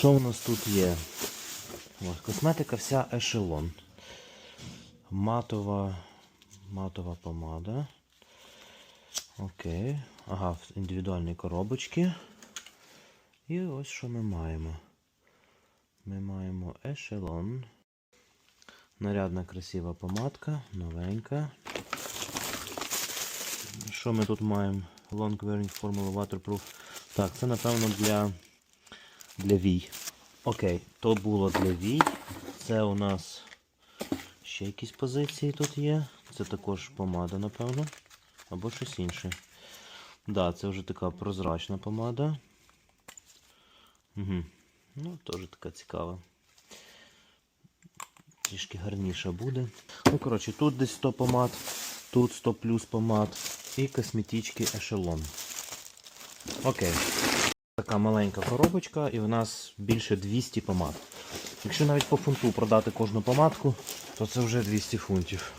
Що у нас тут є? Ось, косметика вся ешелон. Матова, матова помада. Окей. Ага, в індивідуальні коробочки. І ось що ми маємо. Ми маємо ешелон. Нарядна красива помадка, новенька. Що ми тут маємо? Long wearing formula waterproof. Так, це напевно для, для вій. Окей, то було для вій. Це у нас ще якісь позиції тут є. Це також помада, напевно. Або щось інше. Да, це вже така прозрачна помада. Угу. Ну, теж така цікава. Трішки гарніша буде. Ну, коротше, тут десь 100 помад, тут 100 плюс помад і косметички ешелон. Окей. Така маленька коробочка, і в нас більше 200 помад. Якщо навіть по фунту продати кожну помадку, то це вже 200 фунтів.